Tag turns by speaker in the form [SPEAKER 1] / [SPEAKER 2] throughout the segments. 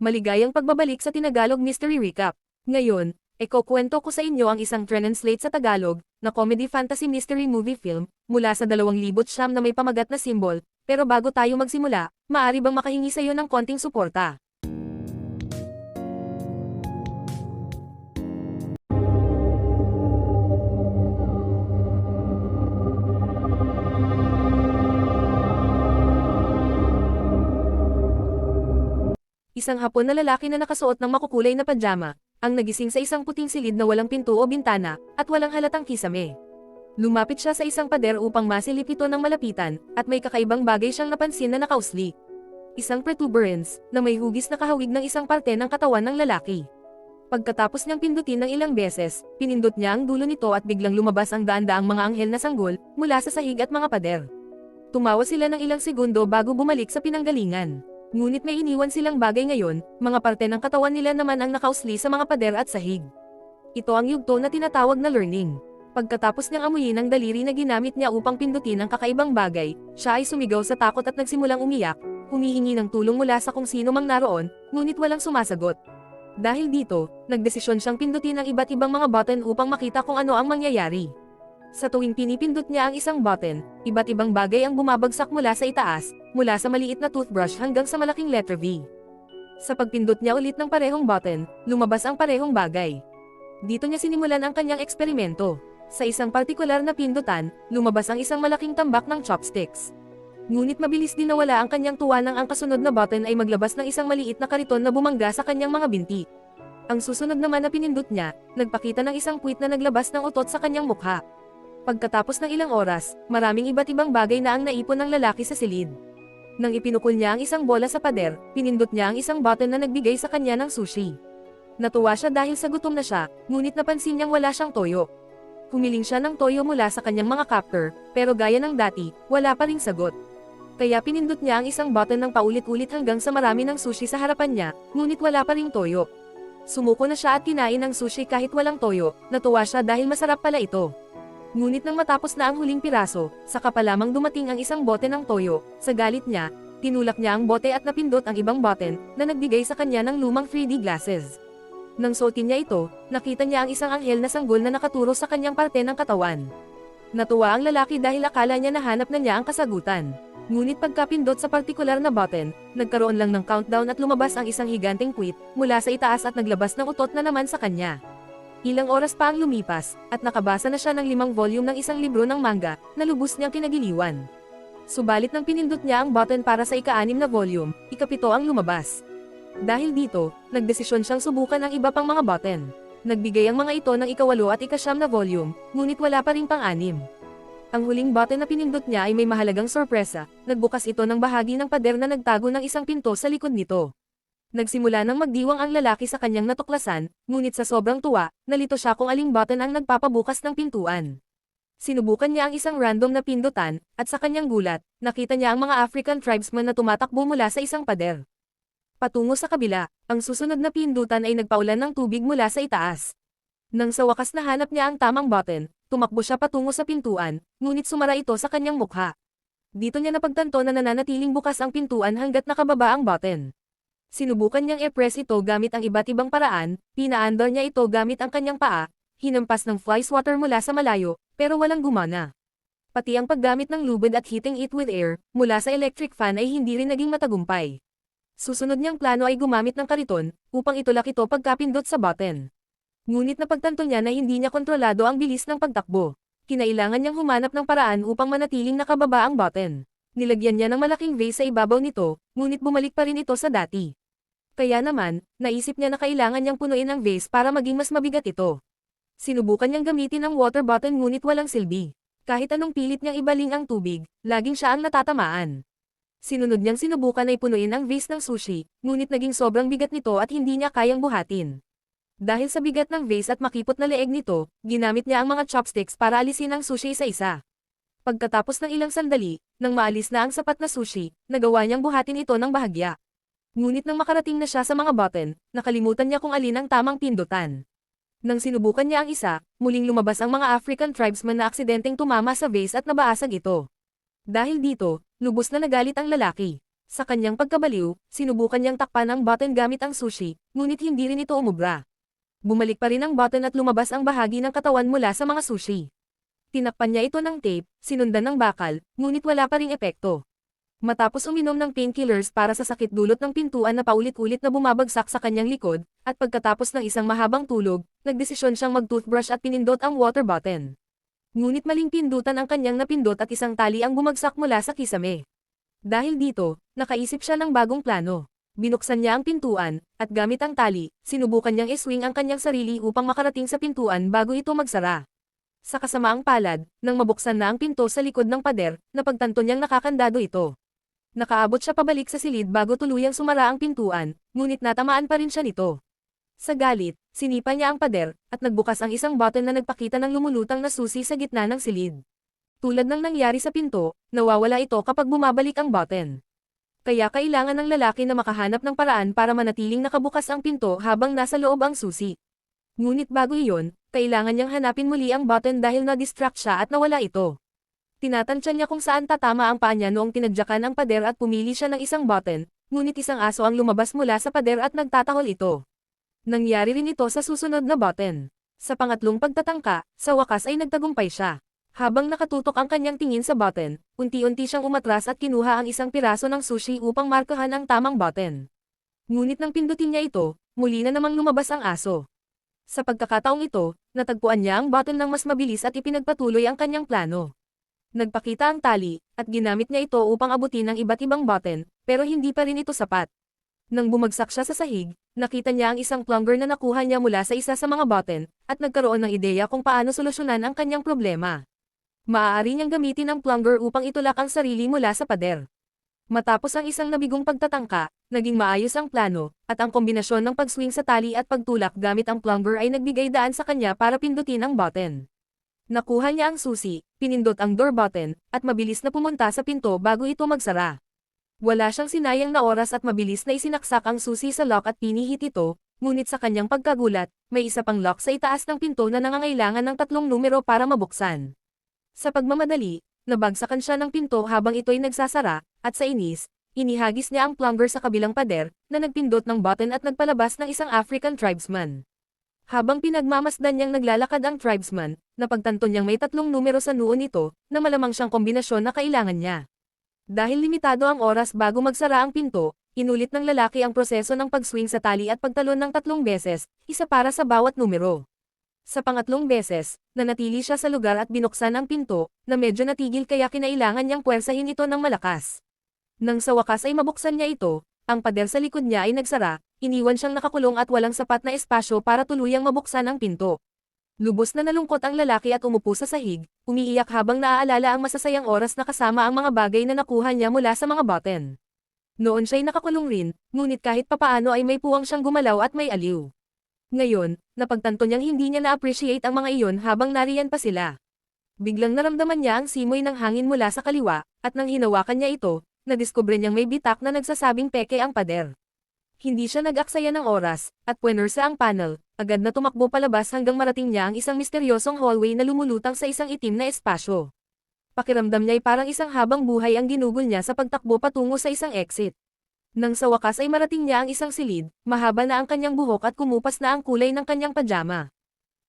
[SPEAKER 1] Maligayang pagbabalik sa Tinagalog Mystery Recap. Ngayon, ikukwento ko sa inyo ang isang translate sa Tagalog, na comedy fantasy mystery movie film, mula sa 2000 siyam na may pamagat na simbol, pero bago tayo magsimula, maari bang makahingi sa iyo ng konting suporta? Isang hapon na lalaki na nakasuot ng makukulay na pajama, ang nagising sa isang puting silid na walang pinto o bintana, at walang halatang kisame. Lumapit siya sa isang pader upang masilip ito ng malapitan, at may kakaibang bagay siyang napansin na nakausli. Isang protuberance, na may hugis na kahawig ng isang parte ng katawan ng lalaki. Pagkatapos niyang pindutin ng ilang beses, pinindot niya ang dulo nito at biglang lumabas ang daan-daang mga anghel na sanggol, mula sa sahig at mga pader. Tumawa sila ng ilang segundo bago bumalik sa pinanggalingan. Ngunit may iniwan silang bagay ngayon, mga parte ng katawan nila naman ang nakausli sa mga pader at sahig. Ito ang yugto na tinatawag na learning. Pagkatapos niyang amuyin ang daliri na ginamit niya upang pindutin ang kakaibang bagay, siya ay sumigaw sa takot at nagsimulang umiyak, humihingi ng tulong mula sa kung sino mang naroon, ngunit walang sumasagot. Dahil dito, nagdesisyon siyang pindutin ang iba't ibang mga button upang makita kung ano ang mangyayari. Sa tuwing pinipindot niya ang isang button, iba't ibang bagay ang bumabagsak mula sa itaas, mula sa maliit na toothbrush hanggang sa malaking letter V. Sa pagpindot niya ulit ng parehong button, lumabas ang parehong bagay. Dito niya sinimulan ang kanyang eksperimento. Sa isang partikular na pindutan, lumabas ang isang malaking tambak ng chopsticks. Ngunit mabilis din nawala ang kanyang tuwa nang ang kasunod na button ay maglabas ng isang maliit na kariton na bumangga sa kanyang mga binti. Ang susunod naman na pinindot niya, nagpakita ng isang puwit na naglabas ng utot sa kanyang mukha. Pagkatapos ng ilang oras, maraming iba't ibang bagay na ang naipon ng lalaki sa silid. Nang ipinukol niya ang isang bola sa pader, pinindot niya ang isang button na nagbigay sa kanya ng sushi. Natuwa siya dahil sa gutom na siya, ngunit napansin niyang wala siyang toyo. Humiling siya ng toyo mula sa kanyang mga captor, pero gaya ng dati, wala pa ring sagot. Kaya pinindot niya ang isang button ng paulit-ulit hanggang sa marami ng sushi sa harapan niya, ngunit wala pa ring toyo. Sumuko na siya at kinain ng sushi kahit walang toyo, natuwa siya dahil masarap pala ito. Ngunit nang matapos na ang huling piraso, saka pa lamang dumating ang isang bote ng toyo, sa galit niya, tinulak niya ang bote at napindot ang ibang button, na nagbigay sa kanya ng lumang 3D glasses. Nang suotin niya ito, nakita niya ang isang anghel na sanggol na nakaturo sa kanyang parte ng katawan. Natuwa ang lalaki dahil akala niya nahanap na niya ang kasagutan. Ngunit pagkapindot sa partikular na button, nagkaroon lang ng countdown at lumabas ang isang higanteng quit, mula sa itaas at naglabas ng utot na naman sa kanya. Ilang oras pa ang lumipas, at nakabasa na siya ng limang volume ng isang libro ng manga, na lubos niyang kinagiliwan. Subalit nang pinindot niya ang button para sa ika-anim na volume, ikapito ang lumabas. Dahil dito, nagdesisyon siyang subukan ang iba pang mga button. Nagbigay ang mga ito ng ikawalo at ikasyam na volume, ngunit wala pa ring pang-anim. Ang huling button na pinindot niya ay may mahalagang sorpresa, nagbukas ito ng bahagi ng pader na nagtago ng isang pinto sa likod nito. Nagsimula nang magdiwang ang lalaki sa kanyang natuklasan, ngunit sa sobrang tuwa, nalito siya kung aling button ang nagpapabukas ng pintuan. Sinubukan niya ang isang random na pindutan, at sa kanyang gulat, nakita niya ang mga African tribesmen na tumatakbo mula sa isang pader. Patungo sa kabila, ang susunod na pindutan ay nagpaulan ng tubig mula sa itaas. Nang sa wakas nahanap niya ang tamang button, tumakbo siya patungo sa pintuan, ngunit sumara ito sa kanyang mukha. Dito niya napagtanto na nananatiling bukas ang pintuan hanggat nakababa ang button. Sinubukan niyang i-press ito gamit ang iba't ibang paraan, pinaandar niya ito gamit ang kanyang paa, hinampas ng fly swatter mula sa malayo, pero walang gumana. Pati ang paggamit ng lubid at heating it with air, mula sa electric fan ay hindi rin naging matagumpay. Susunod niyang plano ay gumamit ng kariton, upang itulak ito pagkapindot sa button. Ngunit napagtanto niya na hindi niya kontrolado ang bilis ng pagtakbo. Kinailangan niyang humanap ng paraan upang manatiling nakababa ang button. Nilagyan niya ng malaking vase sa ibabaw nito, ngunit bumalik pa rin ito sa dati. Kaya naman, naisip niya na kailangan niyang punuin ang vase para maging mas mabigat ito. Sinubukan niyang gamitin ang water button ngunit walang silbi. Kahit anong pilit niyang ibaling ang tubig, laging siya ang natatamaan. Sinunod niyang sinubukan ay punuin ang vase ng sushi, ngunit naging sobrang bigat nito at hindi niya kayang buhatin. Dahil sa bigat ng vase at makipot na leeg nito, ginamit niya ang mga chopsticks para alisin ang sushi isa-isa. Pagkatapos ng ilang sandali, nang maalis na ang sapat na sushi, nagawa niyang buhatin ito ng bahagya. Ngunit nang makarating na siya sa mga button, nakalimutan niya kung alin ang tamang pindutan. Nang sinubukan niya ang isa, muling lumabas ang mga African tribesmen na aksidenteng tumama sa vase at nabaasag ito. Dahil dito, lubos na nagalit ang lalaki. Sa kanyang pagkabaliw, sinubukan niyang takpan ang button gamit ang sushi, ngunit hindi rin ito umubra. Bumalik pa rin ang button at lumabas ang bahagi ng katawan mula sa mga sushi. Tinakpan niya ito ng tape, sinundan ng bakal, ngunit wala pa ring epekto. Matapos uminom ng painkillers para sa sakit dulot ng pintuan na paulit-ulit na bumabagsak sa kanyang likod, at pagkatapos ng isang mahabang tulog, nagdesisyon siyang mag-toothbrush at pinindot ang water button. Ngunit maling pindutan ang kanyang napindot at isang tali ang bumagsak mula sa kisame. Dahil dito, nakaisip siya ng bagong plano. Binuksan niya ang pintuan, at gamit ang tali, sinubukan niyang iswing ang kanyang sarili upang makarating sa pintuan bago ito magsara. Sa kasamaang palad, nang mabuksan na ang pinto sa likod ng pader, napagtanto niyang nakakandado ito. Nakaabot siya pabalik sa silid bago tuluyang sumara ang pintuan, ngunit natamaan pa rin siya nito. Sa galit, sinipa niya ang pader, at nagbukas ang isang button na nagpakita ng lumulutang na susi sa gitna ng silid. Tulad ng nangyari sa pinto, nawawala ito kapag bumabalik ang button. Kaya kailangan ng lalaki na makahanap ng paraan para manatiling nakabukas ang pinto habang nasa loob ang susi. Ngunit bago iyon, kailangan niyang hanapin muli ang button dahil na-distract siya at nawala ito. Tinatansya niya kung saan tatama ang paa niya noong tinadyakan ang pader at pumili siya ng isang button, ngunit isang aso ang lumabas mula sa pader at nagtatahol ito. Nangyari rin ito sa susunod na button. Sa pangatlong pagtatangka, sa wakas ay nagtagumpay siya. Habang nakatutok ang kanyang tingin sa button, unti-unti siyang umatras at kinuha ang isang piraso ng sushi upang markahan ang tamang button. Ngunit nang pindutin niya ito, muli na namang lumabas ang aso. Sa pagkakataong ito, natagpuan niya ang button ng mas mabilis at ipinagpatuloy ang kanyang plano. Nagpakita ang tali, at ginamit niya ito upang abutin ang iba't ibang button, pero hindi pa rin ito sapat. Nang bumagsak siya sa sahig, nakita niya ang isang plunger na nakuha niya mula sa isa sa mga button, at nagkaroon ng ideya kung paano solusyonan ang kanyang problema. Maaari niyang gamitin ang plunger upang itulak ang sarili mula sa pader. Matapos ang isang nabigong pagtatangka, naging maayos ang plano, at ang kombinasyon ng pag-swing sa tali at pagtulak gamit ang plunger ay nagbigay daan sa kanya para pindutin ang button. Nakuha niya ang susi, pinindot ang door button, at mabilis na pumunta sa pinto bago ito magsara. Wala siyang sinayang na oras at mabilis na isinaksak ang susi sa lock at pinihit ito, ngunit sa kanyang pagkagulat, may isa pang lock sa itaas ng pinto na nangangailangan ng tatlong numero para mabuksan. Sa pagmamadali, nabagsakan siya ng pinto habang ito'y nagsasara, at sa inis, inihagis niya ang plunger sa kabilang pader, na nagpindot ng button at nagpalabas ng isang African tribesman. Habang pinagmamasdan niyang naglalakad ang tribesman, napagtanto niyang may tatlong numero sa noo nito, na malamang siyang kombinasyon na kailangan niya. Dahil limitado ang oras bago magsara ang pinto, inulit ng lalaki ang proseso ng pag-swing sa tali at pagtalon ng tatlong beses, isa para sa bawat numero. Sa pangatlong beses, nanatili siya sa lugar at binuksan ang pinto, na medyo natigil kaya kinailangan niyang puwersahin ito ng malakas. Nang sa wakas ay mabuksan niya ito, ang pader sa likod niya ay nagsara, iniwan siyang nakakulong at walang sapat na espasyo para tuluyang mabuksan ang pinto. Lubos na nalungkot ang lalaki at umupo sa sahig, umiiyak habang naaalala ang masasayang oras na kasama ang mga bagay na nakuha niya mula sa mga button. Noon siya'y nakakulong rin, ngunit kahit papaano ay may puwang siyang gumalaw at may aliw. Ngayon, napagtanto niyang hindi niya na-appreciate ang mga iyon habang nariyan pa sila. Biglang naramdaman niya ang simoy ng hangin mula sa kaliwa, at nang hinawakan niya ito, nadiskubre niyang may bitak na nagsasabing peke ang pader. Hindi siya nag-aksaya ng oras, at puwersa ang panel, agad na tumakbo palabas hanggang marating niya ang isang misteryosong hallway na lumulutang sa isang itim na espasyo. Pakiramdam niya'y parang isang habang buhay ang ginugol niya sa pagtakbo patungo sa isang exit. Nang sa wakas ay marating niya ang isang silid, mahaba na ang kanyang buhok at kumupas na ang kulay ng kanyang pajama.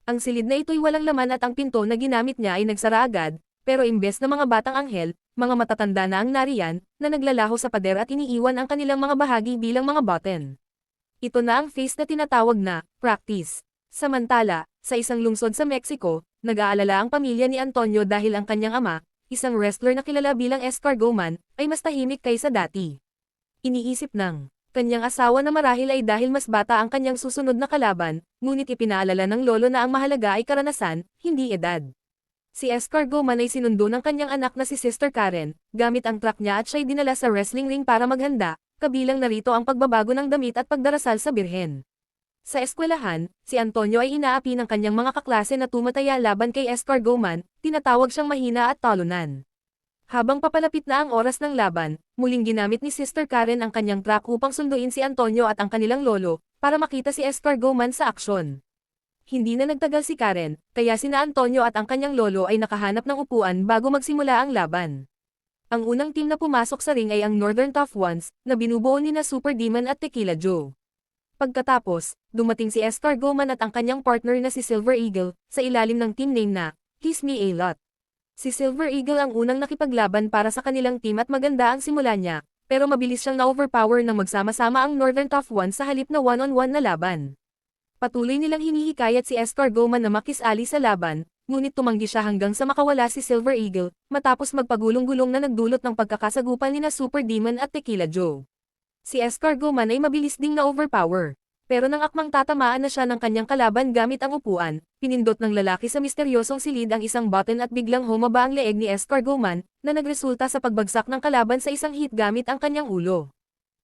[SPEAKER 1] Ang silid na ito'y walang laman at ang pinto na ginamit niya ay nagsara agad, pero imbes na mga batang anghel, mga matatanda na ang nariyan, na naglalaho sa pader at iniiwan ang kanilang mga bahagi bilang mga button. Ito na ang face na tinatawag na, practice. Samantala, sa isang lungsod sa Mexico, nag-aalala ang pamilya ni Antonio dahil ang kanyang ama, isang wrestler na kilala bilang escargot ay mas tahimik kaysa dati. Iniisip ng kanyang asawa na marahil ay dahil mas bata ang kanyang susunod na kalaban, ngunit ipinaalala ng lolo na ang mahalaga ay karanasan, hindi edad. Si Escargot man ay sinundo ng kanyang anak na si Sister Karen, gamit ang truck niya at siya'y dinala sa wrestling ring para maghanda, kabilang narito ang pagbabago ng damit at pagdarasal sa birhen. Sa eskwelahan, si Antonio ay inaapi ng kanyang mga kaklase na tumataya laban kay Escargot man, tinatawag siyang mahina at talunan. Habang papalapit na ang oras ng laban, muling ginamit ni Sister Karen ang kanyang truck upang sunduin si Antonio at ang kanilang lolo, para makita si Escargot man sa aksyon. Hindi na nagtagal si Karen, kaya sina Antonio at ang kanyang lolo ay nakahanap ng upuan bago magsimula ang laban. Ang unang team na pumasok sa ring ay ang Northern Tough Ones, na binubuo ni na Super Demon at Tequila Joe. Pagkatapos, dumating si Escargoman at ang kanyang partner na si Silver Eagle, sa ilalim ng team name na, Kiss Me A Lot. Si Silver Eagle ang unang nakipaglaban para sa kanilang team at maganda ang simula niya, pero mabilis siyang na-overpower nang magsama-sama ang Northern Tough Ones sa halip na one-on-one na laban. Patuloy nilang hinihikayat si Escargoman na makisali sa laban, ngunit tumanggi siya hanggang sa makawala si Silver Eagle, matapos magpagulong-gulong na nagdulot ng pagkakasagupan ni na Super Demon at Tequila Joe. Si Escargoman ay mabilis ding na-overpower. Pero nang akmang tatamaan na siya ng kanyang kalaban gamit ang upuan, pinindot ng lalaki sa misteryosong silid ang isang button at biglang humaba ang leeg ni Escargoman, na nagresulta sa pagbagsak ng kalaban sa isang hit gamit ang kanyang ulo.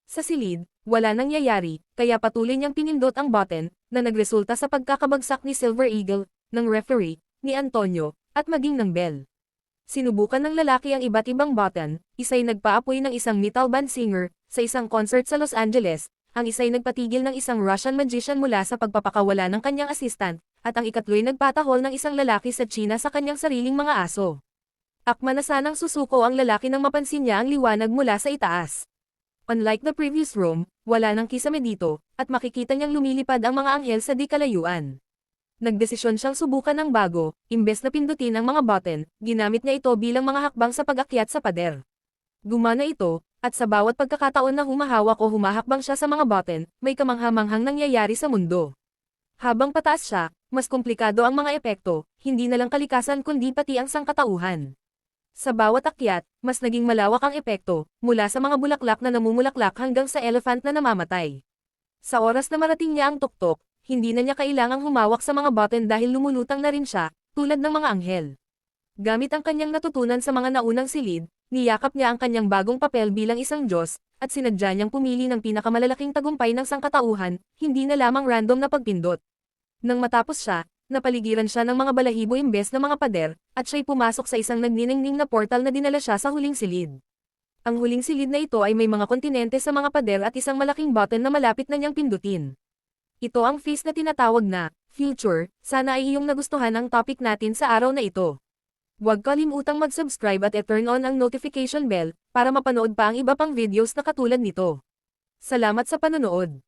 [SPEAKER 1] Sa silid, wala nangyayari, kaya patuloy niyang pinindot ang button, na nagresulta sa pagkakabagsak ni Silver Eagle, ng referee, ni Antonio, at maging ng Bell. Sinubukan ng lalaki ang iba't ibang button, isa'y nagpaapoy ng isang metal band singer, sa isang concert sa Los Angeles, ang isa'y nagpatigil ng isang Russian magician mula sa pagpapakawala ng kanyang assistant, at ang ikatlo'y nagpatahol ng isang lalaki sa China sa kanyang sariling mga aso. Akma na sanang susuko ang lalaki nang mapansin niya ang liwanag mula sa itaas. Unlike the previous room, wala nang kisame dito, at makikita niyang lumilipad ang mga anghel sa di kalayuan. Nagdesisyon siyang subukan ng bago, imbes na pindutin ang mga button, ginamit niya ito bilang mga hakbang sa pag-akyat sa pader. Gumana ito, at sa bawat pagkakataon na humahawak o humahakbang siya sa mga button, may kamanghamanghang nangyayari sa mundo. Habang pataas siya, mas komplikado ang mga epekto, hindi na lang kalikasan kundi pati ang sangkatauhan. Sa bawat akyat, mas naging malawak ang epekto, mula sa mga bulaklak na namumulaklak hanggang sa elephant na namamatay. Sa oras na marating niya ang tuktok, hindi na niya kailangang humawak sa mga button dahil lumulutang na rin siya, tulad ng mga anghel. Gamit ang kanyang natutunan sa mga naunang silid, niyakap niya ang kanyang bagong papel bilang isang Diyos, at sinadya niyang pumili ng pinakamalalaking tagumpay ng sangkatauhan, hindi na lamang random na pagpindot. Nang matapos siya, napaligiran siya ng mga balahibo imbes na mga pader, at siya'y pumasok sa isang nagniningning na portal na dinala siya sa huling silid. Ang huling silid na ito ay may mga kontinente sa mga pader at isang malaking button na malapit na niyang pindutin. Ito ang feast na tinatawag na, future, sana ay iyong nagustuhan ang topic natin sa araw na ito. Huwag kalimutang mag-subscribe at e-turn on ang notification bell, para mapanood pa ang iba pang videos na katulad nito. Salamat sa panonood.